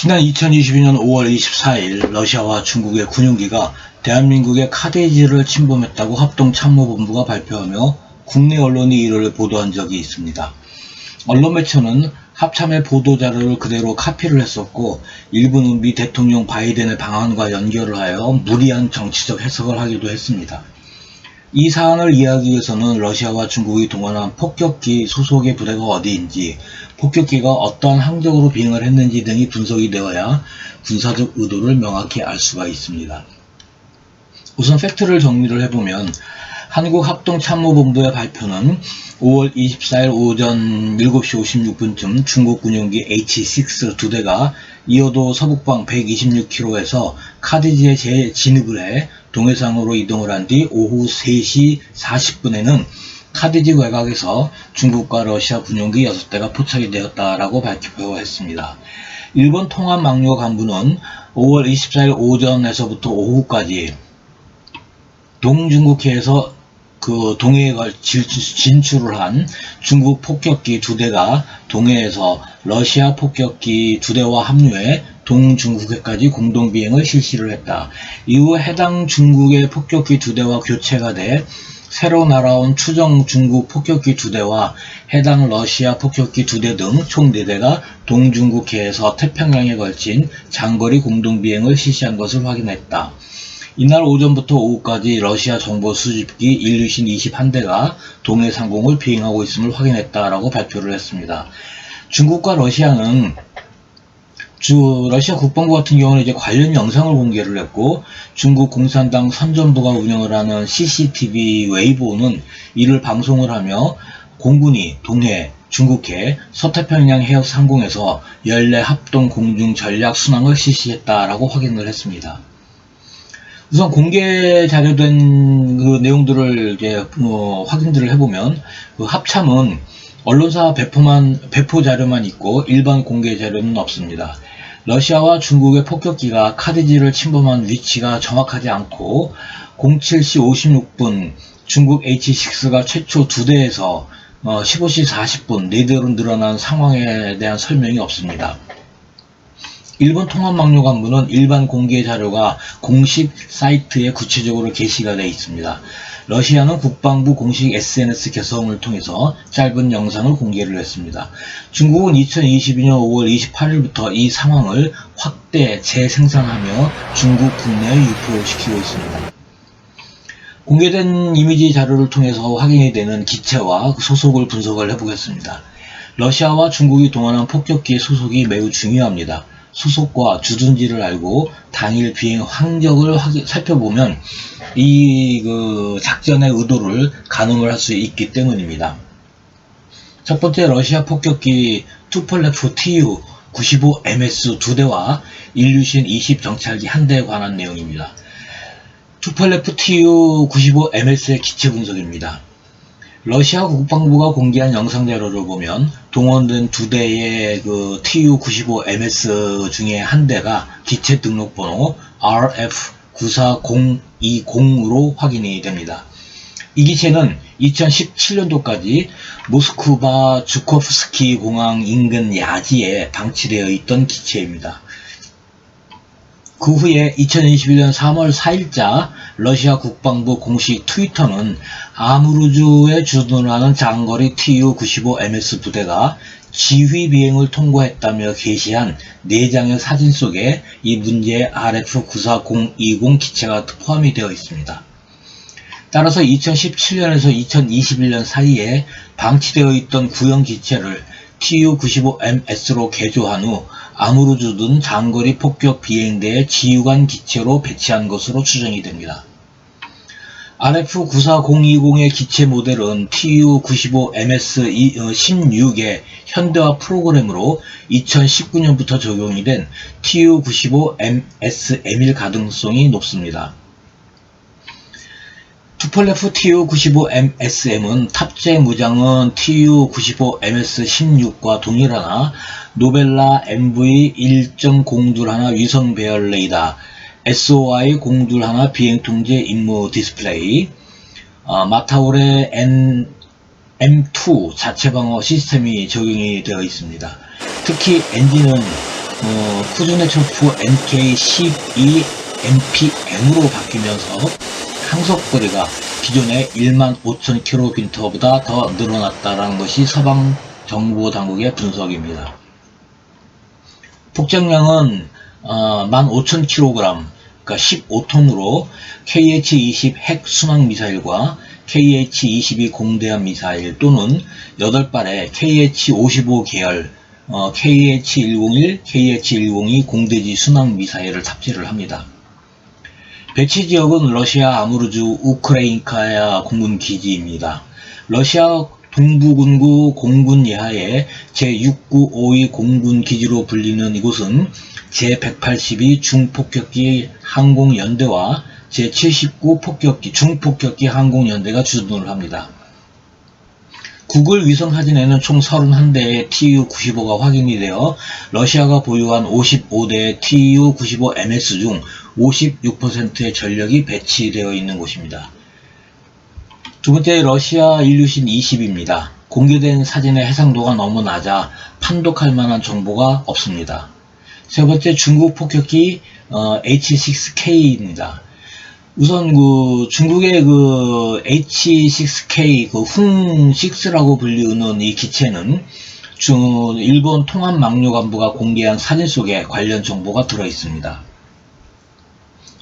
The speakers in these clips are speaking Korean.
지난 2022년 5월 24일 러시아와 중국의 군용기가 대한민국의 카데지를 침범했다고 합동참모본부가 발표하며 국내 언론이 이를 보도한 적이 있습니다. 언론 매체는 합참의 보도 자료를 그대로 카피를 했었고 일부는 미 대통령 바이든의 방안과 연결을 하여 무리한 정치적 해석을 하기도 했습니다. 이 사안을 이해하기 위해서는 러시아와 중국이 동원한 폭격기 소속의 부대가 어디인지, 폭격기가 어떠한 항적으로 비행을 했는지 등이 분석이 되어야 군사적 의도를 명확히 알 수가 있습니다. 우선 팩트를 정리를 해보면 한국합동참모본부의 발표는 5월 24일 오전 7시 56분쯤 중국 군용기 H-6 두 대가 이어도 서북방 126km에서 카디지에 재진입을 해 동해상으로 이동을 한 뒤 오후 3시 40분에는 카디지 외곽에서 중국과 러시아 군용기 6대가 포착이 되었다라고 발표했습니다. 일본 통합망료 간부는 5월 24일 오전에서부터 오후까지 동중국해에서 그 동해에 진출을 한 중국 폭격기 두 대가 동해에서 러시아 폭격기 두 대와 합류해 동중국해까지 공동 비행을 실시를 했다. 이후 해당 중국의 폭격기 두 대와 교체가 돼 새로 날아온 추정 중국 폭격기 두 대와 해당 러시아 폭격기 두 대 등총 4대가 동중국해에서 태평양에 걸친 장거리 공동 비행을 실시한 것을 확인했다. 이날 오전부터 오후까지 러시아 정보 수집기 일류신 21대가 동해 상공을 비행하고 있음을 확인했다라고 발표를 했습니다. 중국과 러시아는 주 러시아 국방부 같은 경우는 이제 관련 영상을 공개를 했고 중국 공산당 선전부가 운영을 하는 CCTV 웨이보는 이를 방송을 하며 공군이 동해, 중국해, 서태평양 해역 상공에서 연례 합동 공중 전략 순항을 실시했다라고 확인을 했습니다. 우선 공개 자료된 그 내용들을 이제 뭐 확인들을 해보면 그 합참은 언론사 배포만 배포 자료만 있고 일반 공개 자료는 없습니다. 러시아와 중국의 폭격기가 카디지를 침범한 위치가 정확하지 않고 07시 56분 중국 H6가 최초 두 대에서 15시 40분 4대로 늘어난 상황에 대한 설명이 없습니다. 일본 통합망료 간부는 일반 공개 자료가 공식 사이트에 구체적으로 게시가 되어 있습니다. 러시아는 국방부 공식 SNS 개성을 통해서 짧은 영상을 공개를 했습니다. 중국은 2022년 5월 28일부터 이 상황을 확대 재생산하며 중국 국내에 유포시키고 있습니다. 공개된 이미지 자료를 통해서 확인이 되는 기체와 소속을 분석을 해보겠습니다. 러시아와 중국이 동원한 폭격기의 소속이 매우 중요합니다. 수속과 주둔지를 알고 당일 비행 확인, 살펴보면 이 그 작전의 의도를 가늠을 할 수 있기 때문입니다. 첫 번째 러시아 폭격기 투폴레프 TU 95MS 두 대와 일류신 20 정찰기 한 대에 관한 내용입니다. 투폴레프 TU 95MS의 기체 분석입니다. 러시아 국방부가 공개한 영상 자료를 보면 동원된 두 대의 그 TU-95MS 중에 한 대가 기체 등록번호 RF94020으로 확인이 됩니다. 이 기체는 2017년도까지 모스크바 주코프스키 공항 인근 야지에 방치되어 있던 기체입니다. 그 후에 2021년 3월 4일자 러시아 국방부 공식 트위터는 아무르주에 주둔하는 장거리 Tu-95MS 부대가 지휘 비행을 통과했다며 게시한 4장의 사진 속에 이 문제의 RF-94020 기체가 포함이 되어 있습니다. 따라서 2017년에서 2021년 사이에 방치되어 있던 구형 기체를 Tu-95MS로 개조한 후 아무르주둔 장거리 폭격 비행대의 지휘관 기체로 배치한 것으로 추정이 됩니다. RF-94020의 기체 모델은 TU-95MS-16의 현대화 프로그램으로 2019년부터 적용이 된 TU-95MS-M1 가능성이 높습니다. 투폴레프 TU-95MSM은 탑재 무장은 TU-95MS-16과 동일하나 노벨라 MV1.021 위성 배열 레이 더, SOI-021 비행 통제 임무 디스플레이, 어, 마타오레 N, M2 자체 방어 시스템이 적용이 되어 있습니다. 특히 엔진은 어, 쿠즈네초프 NK12 MPN으로 바뀌면서 항속거리가 기존의 15,000km보다 더 늘어났다는 것이 서방 정부 당국의 분석입니다. 폭장량은 어, 15,000kg, 그러니까 15톤으로 KH-20 핵 순항 미사일과 KH-22 공대함 미사일 또는 8발의 KH-55 계열 어, KH-101, KH-102 공대지 순항 미사일을 탑재를 합니다. 배치 지역은 러시아 아무르주 우크레인카야 공군 기지입니다. 러시아 동부군구 공군 예하의 제695위 공군 기지로 불리는 이곳은 제182 중폭격기 항공연대와 제79 폭격기 중폭격기 항공연대가 주둔을 합니다. 구글 위성 사진에는 총 31대의 Tu-95가 확인이 되어 러시아가 보유한 55대의 Tu-95MS 중 56%의 전력이 배치되어 있는 곳입니다. 두 번째 러시아 인류신 20입니다. 공개된 사진의 해상도가 너무 낮아 판독할 만한 정보가 없습니다. 세 번째 중국 폭격기 어, H6K입니다. 우선 그 중국의 그 H6K 그 훈6라고 불리우는 이 기체는 중 일본 통합 막료 간부가 공개한 사진 속에 관련 정보가 들어 있습니다.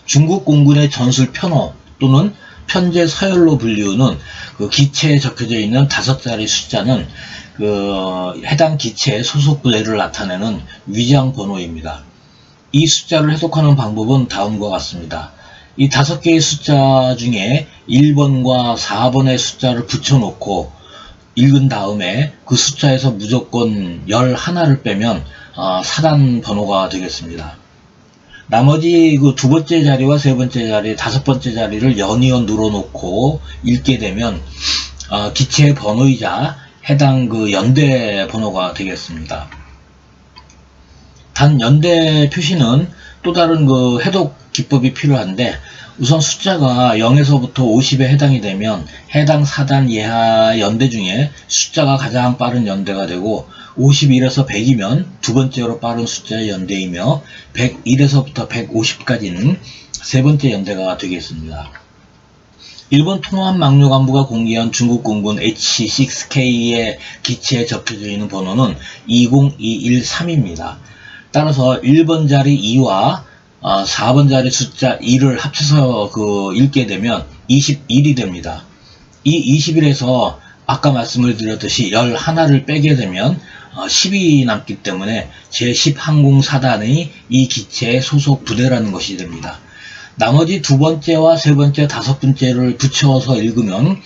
중국 공군의 전술 편호 또는 편제 서열로 불리우는 그 기체에 적혀져 있는 다섯 자리 숫자는 그 해당 기체의 소속 부대를 나타내는 위장 번호입니다. 이 숫자를 해석하는 방법은 다음과 같습니다. 이 다섯 개의 숫자 중에 1번과 4번의 숫자를 붙여놓고 읽은 다음에 그 숫자에서 무조건 11을 빼면 어, 사단 번호가 되겠습니다. 나머지 그 두 번째 자리와 세 번째 자리, 다섯 번째 자리를 연이어 눌러놓고 읽게 되면 어, 기체 번호이자 해당 그 연대 번호가 되겠습니다. 단 연대 표시는 또 다른 그 해독 기법이 필요한데 우선 숫자가 0에서부터 50에 해당이 되면 해당 사단 예하 연대 중에 숫자가 가장 빠른 연대가 되고 51에서 100이면 두 번째로 빠른 숫자의 연대이며 101에서부터 150까지는 세 번째 연대가 되겠습니다. 일본 통합 막료 간부가 공개한 중국 공군 H6K의 기체에 적혀져 있는 번호는 20213입니다. 따라서 1번 자리 2와 4번 자리 숫자 2를 합쳐서 그 읽게 되면 21이 됩니다. 이 21에서 아까 말씀을 드렸듯이 11를 빼게 되면 10이 남기 때문에 제10항공사단의 이 기체의 소속 부대라는 것이 됩니다. 나머지 두 번째와 세 번째, 다섯 번째를 붙여서 읽으면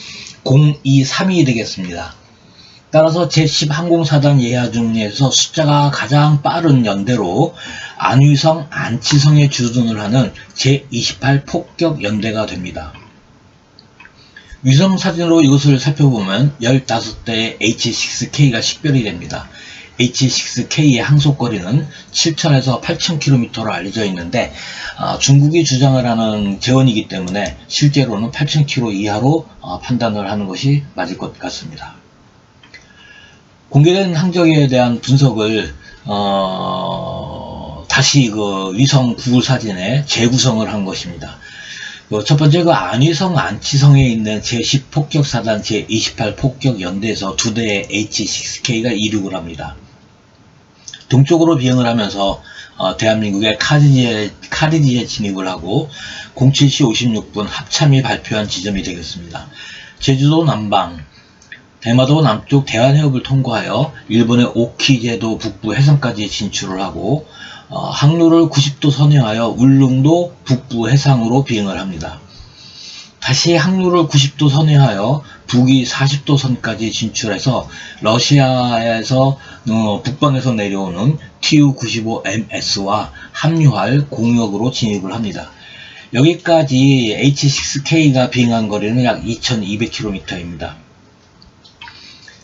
023이 되겠습니다. 따라서 제10항공사단 예하 중에서 숫자가 가장 빠른 연대로 안위성, 안치성에 주둔을 하는 제28 폭격 연대가 됩니다. 위성 사진으로 이것을 살펴보면 15대의 H6K가 식별이 됩니다. H6K의 항속거리는 7,000에서 8,000km로 알려져 있는데 어, 중국이 주장을 하는 재원이기 때문에 실제로는 8,000km 이하로 어, 판단을 하는 것이 맞을 것 같습니다. 공개된 항적에 대한 분석을 어, 다시 그 위성 구글 사진에 재구성을 한 것입니다. 첫 번째 그 안위성 안치성에 있는 제10 폭격사단 제28 폭격연대에서 두 대의 H6K가 이륙을 합니다. 동쪽으로 비행을 하면서 어, 대한민국의 카리지에, 카리지에 진입을 하고 07시 56분 합참이 발표한 지점이 되겠습니다. 제주도 남방, 대마도 남쪽 대한해협을 통과하여 일본의 오키제도 북부 해상까지 진출을 하고 어, 항로를 90도 선회하여 울릉도 북부 해상으로 비행을 합니다. 다시 항로를 90도 선회하여 북위 40도 선까지 진출해서 러시아에서 어, 북방에서 내려오는 Tu-95MS와 합류할 공역으로 진입을 합니다. 여기까지 H6K가 비행한 거리는 약 2200km입니다.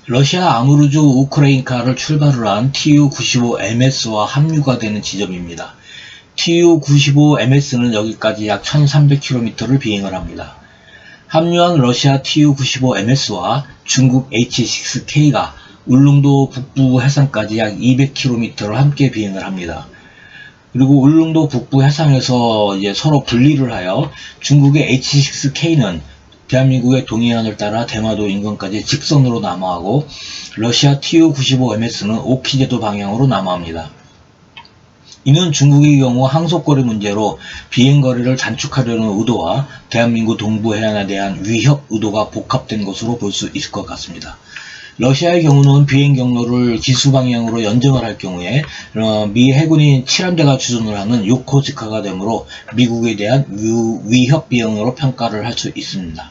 러시아 아무르주 우크레인카를 출발을 한 Tu-95MS와 합류가 되는 지점입니다. Tu-95MS는 여기까지 약 1300km를 비행을 합니다. 합류한 러시아 Tu-95MS와 중국 H-6K가 울릉도 북부 해상까지 약 200km를 함께 비행을 합니다. 그리고 울릉도 북부 해상에서 이제 서로 분리를 하여 중국의 H6K는 대한민국의 동해안을 따라 대마도 인근까지 직선으로 남하하고 러시아 Tu-95MS는 오키제도 방향으로 남하합니다. 이는 중국의 경우 항속거리 문제로 비행거리를 단축하려는 의도와 대한민국 동부 해안에 대한 위협 의도가 복합된 것으로 볼 수 있을 것 같습니다. 러시아의 경우는 비행 경로를 기수 방향으로 연정을 할 경우에 어, 미 해군인 7함대가 주둔을 하는 요코지카가 되므로 미국에 대한 위, 협 비용으로 평가를 할 수 있습니다.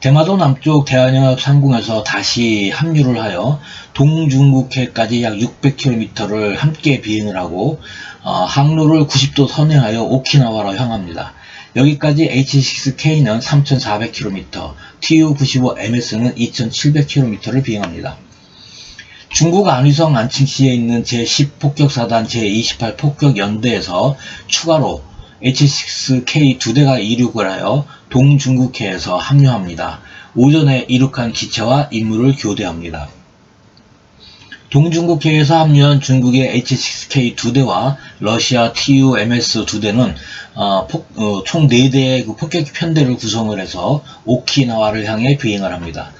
대마도 남쪽 대한연합 상공에서 다시 합류를 하여 동중국해까지 약 600km를 함께 비행을 하고 어, 항로를 90도 선회하여 오키나와로 향합니다. 여기까지 H6K는 3,400km, TU-95MS는 2,700km를 비행합니다. 중국 안위성 안칭시에 있는 제10 폭격사단 제28 폭격연대에서 추가로 H6K 두 대가 이륙을 하여 동중국해에서 합류합니다. 오전에 이륙한 기체와 임무를 교대합니다. 동중국해에서 합류한 중국의 H6K 두 대와 러시아 TU-MS 두 대는 어, 어, 총 4대의 그 폭격기 편대를 구성을 해서 오키나와를 향해 비행을 합니다.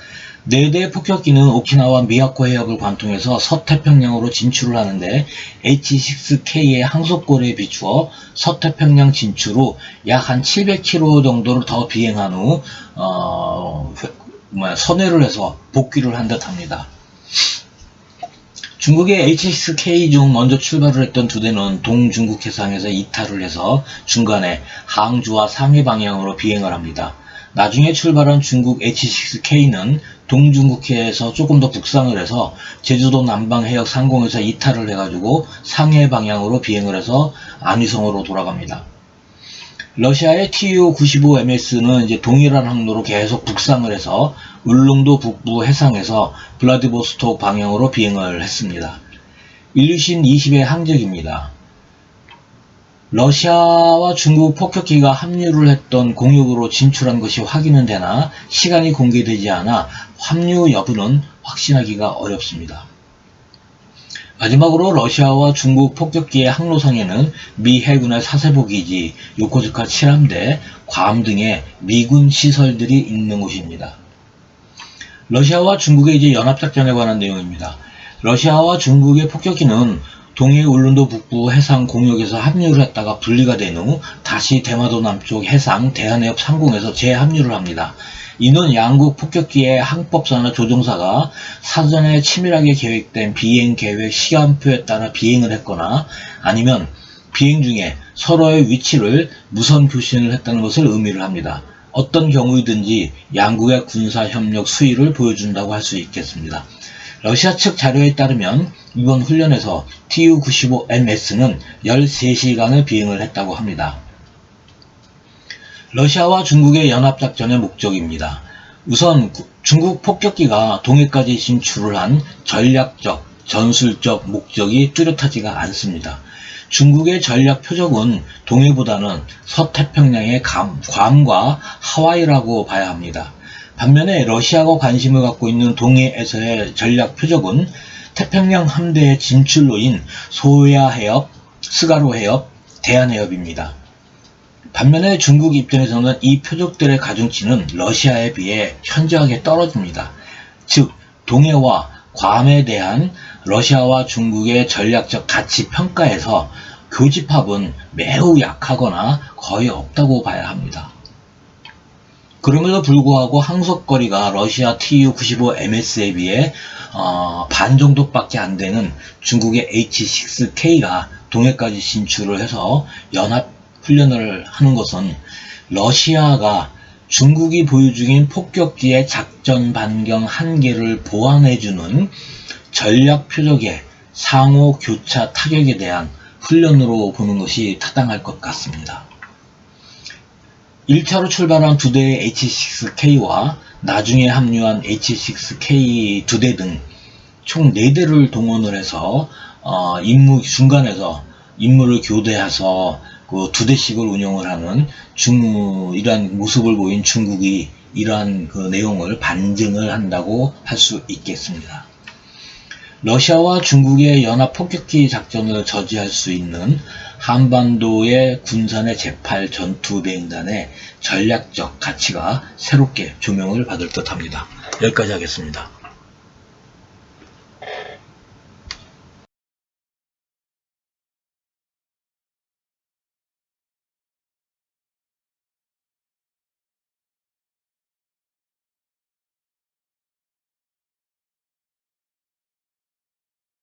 4대의 폭격기는 오키나와 미야코 해역을 관통해서 서태평양으로 진출을 하는데 H6K의 항속거리에 비추어 서태평양 진출 후 약 한 700km 정도를 더 비행한 후 어, 선회를 해서 복귀를 한 듯합니다. 중국의 H6K 중 먼저 출발을 했던 두 대는 동중국 해상에서 이탈을 해서 중간에 항주와 상해 방향으로 비행을 합니다. 나중에 출발한 중국 H6K는 동중국해에서 조금 더 북상을 해서 제주도 남방 해역 상공에서 이탈을 해가지고 상해 방향으로 비행을 해서 안위성으로 돌아갑니다. 러시아의 Tu-95MS는 이제 동일한 항로로 계속 북상을 해서 울릉도 북부 해상에서 블라디보스톡 방향으로 비행을 했습니다. 일류신 20의 항적입니다. 러시아와 중국 폭격기가 합류를 했던 공역으로 진출한 것이 확인은 되나 시간이 공개되지 않아 합류 여부는 확신하기가 어렵습니다. 마지막으로 러시아와 중국 폭격기의 항로상에는 미 해군의 사세보 기지, 요코즈카 7함대, 괌 등의 미군 시설들이 있는 곳입니다. 러시아와 중국의 이제 연합작전에 관한 내용입니다. 러시아와 중국의 폭격기는 동해 울릉도 북부 해상 공역에서 합류를 했다가 분리가 된 후 다시 대마도 남쪽 해상 대한해협 상공에서 재합류를 합니다. 이는 양국 폭격기의 항법사나 조종사가 사전에 치밀하게 계획된 비행 계획 시간표에 따라 비행을 했거나 아니면 비행 중에 서로의 위치를 무선 교신을 했다는 것을 의미를 합니다. 어떤 경우이든지 양국의 군사 협력 수위를 보여준다고 할 수 있겠습니다. 러시아 측 자료에 따르면 이번 훈련에서 Tu-95MS는 13시간을 비행을 했다고 합니다. 러시아와 중국의 연합작전의 목적입니다. 우선 중국 폭격기가 동해까지 진출을 한 전략적, 전술적 목적이 뚜렷하지가 않습니다. 중국의 전략 표적은 동해보다는 서태평양의 감, 괌과 하와이라고 봐야 합니다. 반면에 러시아가 관심을 갖고 있는 동해에서의 전략 표적은 태평양 함대의 진출로인 소야 해협, 스가로 해협, 대한 해협입니다. 반면에 중국 입장에서는 이 표적들의 가중치는 러시아에 비해 현저하게 떨어집니다. 즉 동해와 괌에 대한 러시아와 중국의 전략적 가치 평가에서 교집합은 매우 약하거나 거의 없다고 봐야 합니다. 그럼에도 불구하고 항속거리가 러시아 Tu-95MS에 비해 어, 반 정도밖에 안 되는 중국의 H-6K가 동해까지 진출을 해서 연합 훈련을 하는 것은 러시아가 중국이 보유 중인 폭격기의 작전 반경 한계를 보완해주는 전략 표적의 상호 교차 타격에 대한 훈련으로 보는 것이 타당할 것 같습니다. 1차로 출발한 두 대의 H6K와 나중에 합류한 H6K 두 대 등 총 4대를 동원을 해서 어, 임무 중간에서 임무를 교대해서 그 두 대씩을 운영을 하는 중 이러한 모습을 보인 중국이 이러한 그 내용을 반증을 한다고 할 수 있겠습니다. 러시아와 중국의 연합 폭격기 작전을 저지할 수 있는 한반도의 군산의 제8 전투비행단의 전략적 가치가 새롭게 조명을 받을 듯 합니다. 여기까지 하겠습니다.